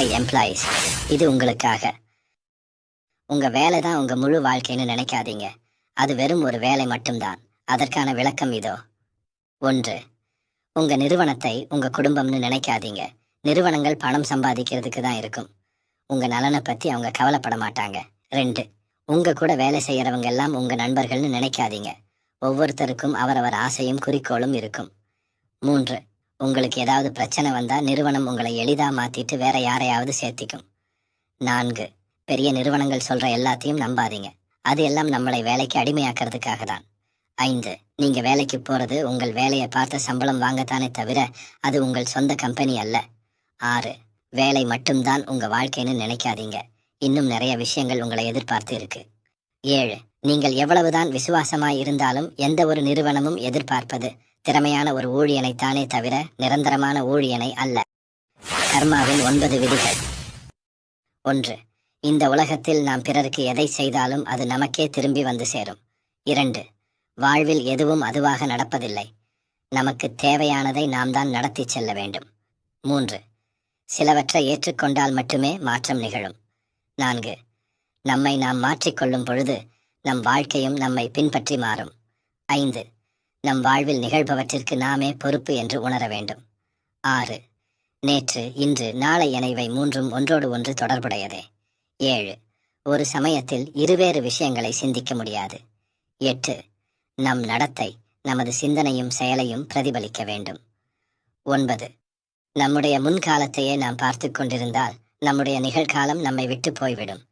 High employees இது உங்களுக்காக. உங்க வேலை தான் உங்க முழு வாழ்க்கைன்னு நினைக்காதீங்க. அது வெறும் ஒரு வேலை மட்டும்தான். அதற்கான விளக்கம் இதோ. ஒன்று. உங்க நிறுவனத்தை உங்க குடும்பம்னு நினைக்காதீங்க. நிறுவனங்கள் பணம் சம்பாதிக்கிறதுக்கு தான் இருக்கும். உங்க நலனை பத்தி அவங்க கவலைப்பட மாட்டாங்க. ரெண்டு. உங்க கூட வேலை செய்யறவங்க எல்லாம் உங்க நண்பர்கள்னு நினைக்காதீங்க. ஒவ்வொருத்தருக்கும் அவரவர் ஆசையும் குறிக்கோளும் இருக்கும். மூன்று. உங்களுக்கு ஏதாவது பிரச்சனை வந்தா நிறுவனம் உங்களை எளிதா மாத்திட்டு வேற யாரையாவது சேர்த்திக்கும். நான்கு. பெரிய நிறுவனங்கள் சொல்ற எல்லாத்தையும் நம்பாதீங்க. அது எல்லாம் நம்மளை வேலைக்கு அடிமையாக்கிறதுக்காக தான். ஐந்து. நீங்க வேலைக்கு போறது உங்கள் வேலையை பார்த்த சம்பளம் வாங்கத்தானே தவிர அது உங்கள் சொந்த கம்பெனி அல்ல. ஆறு. வேலை மட்டும்தான் உங்க வாழ்க்கைன்னு நினைக்காதீங்க. இன்னும் நிறைய விஷயங்கள் உங்களை எதிர்பார்த்து இருக்கு. ஏழு. நீங்கள் எவ்வளவுதான் விசுவாசமாய் இருந்தாலும் எந்த ஒரு நிறுவனமும் எதிர்பார்ப்பது திறமையான ஒரு ஊழியனைத்தானே தவிர நிரந்தரமான ஊழியனை அல்ல. கர்மாவின் ஒன்பது விதிகள். ஒன்று இந்த உலகத்தில் நாம் பிறருக்கு எதை செய்தாலும் அது நமக்கே திரும்பி வந்து சேரும். இரண்டு வாழ்வில் எதுவும் அதுவாக நடப்பதில்லை. நமக்கு தேவையானதை நாம் தான் நடத்தி செல்ல வேண்டும். மூன்று சிலவற்றை ஏற்றுக்கொண்டால் மட்டுமே மாற்றம் நிகழும். நான்கு நம்மை நாம் மாற்றிக்கொள்ளும் பொழுது நம் வாழ்க்கையும் நம்மை பின்பற்றி மாறும். ஐந்து நம் வாழ்வில் நிகழ்பவற்றிற்கு நாமே பொறுப்பு என்று உணர வேண்டும். ஆறு. நேற்று இன்று நாளை என இவை மூன்றும் ஒன்றோடு ஒன்று தொடர்புடையதே. ஏழு. ஒரு சமயத்தில் இருவேறு விஷயங்களை சிந்திக்க முடியாது. எட்டு. நம் நடத்தை நமது சிந்தனையும் செயலையும் பிரதிபலிக்க வேண்டும். ஒன்பது. நம்முடைய முன்காலத்தையே நாம் பார்த்து கொண்டிருந்தால் நம்முடைய நிகழ்காலம் நம்மை விட்டு போய்விடும்.